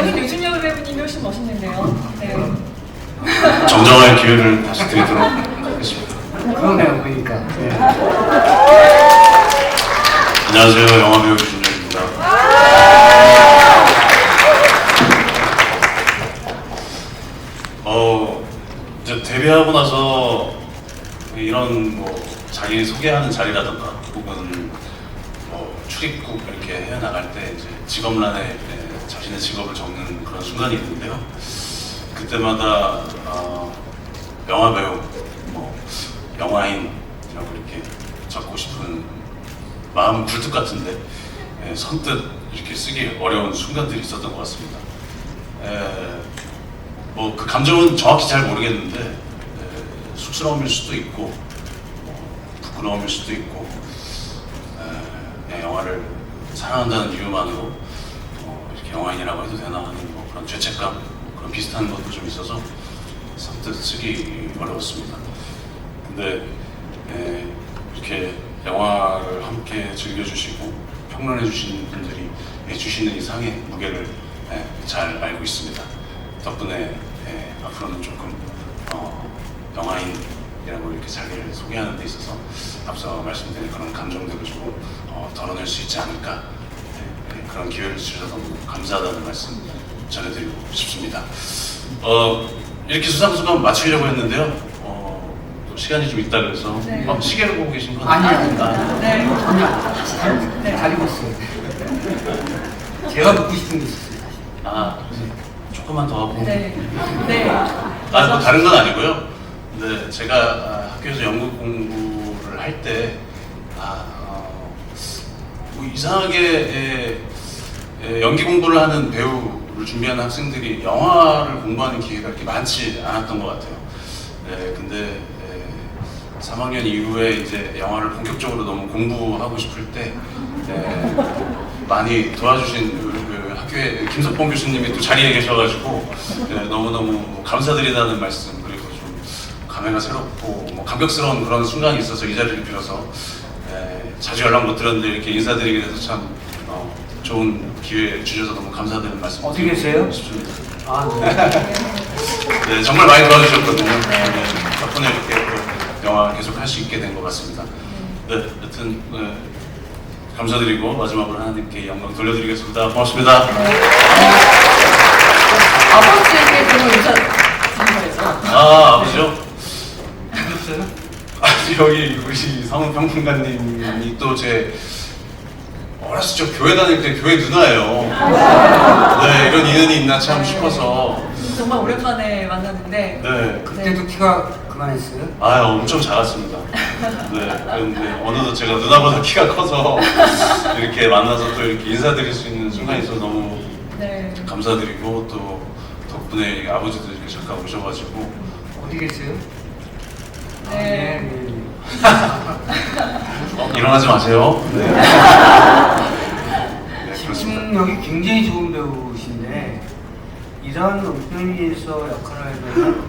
저는 유준열 배우님이 훨씬 멋있는데요. 네. 정정할 기회를 다시 드리도록 하겠습니다. 그러네요, 보니까. 네. 안녕하세요. 영화배우 김준현입니다. 어, 이제 데뷔하고 나서 이런 뭐 자기 소개하는 자리라든가 혹은 뭐 출입국 이렇게 해 나갈 때 이제 직업란에 예, 자신의 직업을 적는 그런 순간이 있는데요. 그때마다 어, 영화 배우, 뭐 영화인이라고 이렇게 적고 싶은 마음 굴뚝 같은데 예, 선뜻 이렇게 쓰기 어려운 순간들이 있었던 것 같습니다. 뭐 그 감정은 정확히 잘 모르겠는데 에, 쑥스러움일 수도 있고 뭐, 부끄러움일 수도 있고 에, 그냥 영화를 사랑한다는 이유만으로 어, 이렇게 영화인이라고 해도 되나 하는 뭐 그런 죄책감 그런 비슷한 것도 좀 있어서 선뜻 쓰기 어려웠습니다. 근데 에, 이렇게 영화를 함께 즐겨주시고 평론해 주시는 분들이 예, 주시는 이상의 무게를 예, 잘 알고 있습니다. 덕분에 예, 앞으로는 조금 어, 영화인이라고 이렇게 자기를 소개하는 데 있어서 앞서 말씀드린 그런 감정들을 조금 어, 덜어낼 수 있지 않을까 예, 예, 그런 기회를 주셔서 감사하다는 말씀 전해드리고 싶습니다. 어, 이렇게 수상수감 마치려고 했는데요. 어, 또 시간이 좀 있다 그래서 네. 어, 시계를 보고 계신 건 아니요. 아닙니다. 네. 전혀 네. 가리고 있어요. 제가 묻고 싶은 게 있었어요. 사실. 아, 조금만 더 하고. 네. 네. 아, 뭐 다른 건 아니고요. 근데 제가 아, 학교에서 연극 공부를 할 때, 아, 어, 뭐 이상하게 에, 에, 연기 공부를 하는 배우를 준비하는 학생들이 영화를 공부하는 기회가 그렇게 많지 않았던 것 같아요. 네, 근데 에, 3학년 이후에 이제 영화를 본격적으로 너무 공부하고 싶을 때 에, 많이 도와주신 그, 그 학교에 김석봉 교수님이 또 자리에 계셔가지고 네, 너무너무 감사드리다는 말씀 그리고 좀 감회가 새롭고 뭐 감격스러운 그런 순간이 있어서 이 자리를 빌어서 네, 자주 연락 못 드렸는데 이렇게 인사드리게 돼서 참 어, 좋은 기회 주셔서 너무 감사드리는 말씀 어디 계세요? 싶습니다. 아, 네. 네, 정말 많이 도와주셨거든요. 네, 덕분에 이렇게 또 영화 계속 할 수 있게 된 것 같습니다. 네, 여튼 네, 감사드리고 마지막으로 하나님께 영광 돌려드리겠습니다. 고맙습니다. 아버지에게 그런 인사 드린 거죠. 아, 아버지요? 아, 여기 우리 상훈 평론가님이 또 제 어렸을 적 교회 다닐 때 교회 누나예요. 네, 이런 인연이 있나 참 싶어서. 정말 오랜만에 만났는데 네, 그때도 키가 그만했어요? 아, 엄청 작았습니다. 네, 그런데 어느덧 제가 누나보다 키가 커서 이렇게 만나서 또 이렇게 인사드릴 수 있는 순간이 있어서 너무 네. 감사드리고 또 덕분에 아버지도 이렇게 잠깐 오셔가지고 어디 계세요? 아, 네. 네. 어, 일어나지 마세요. 네. 네, 그렇습니다. 집중력이 굉장히 좋은 배우신데 이런 은평리에서 역할을 하면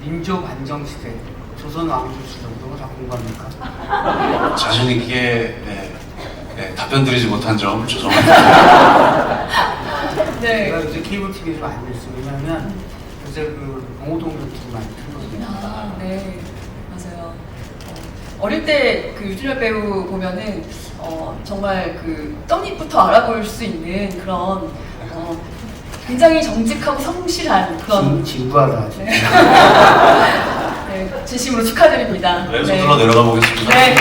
민족 안정 시대 조선 왕조시 정도가 다 공부합니까? 자신 있게 네, 네, 답변 드리지 못한 점 죄송합니다. 네. 제가 요새 케이블 TV에 좀 안 됐어요. 왜냐면 요새 그 봉호동 유튜브 많이 틀거든요. 아, 네. 맞아요. 어, 어릴 때 그 유준열 배우 보면은 어, 정말 그 떡잎부터 알아볼 수 있는 그런 어, 굉장히 정직하고 성실한 그런 진, 진부하다. 진짜. 네. 네, 진심으로 축하드립니다. 네, 서둘러 내려가 보겠습니다. 네.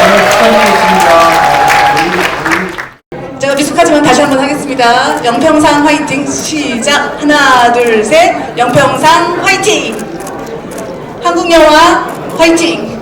오늘 축하드리겠습니다. 제가 미숙하지만 다시 한번 하겠습니다. 영평상 화이팅 시작 하나 둘 셋 영평상 화이팅 한국 영화 화이팅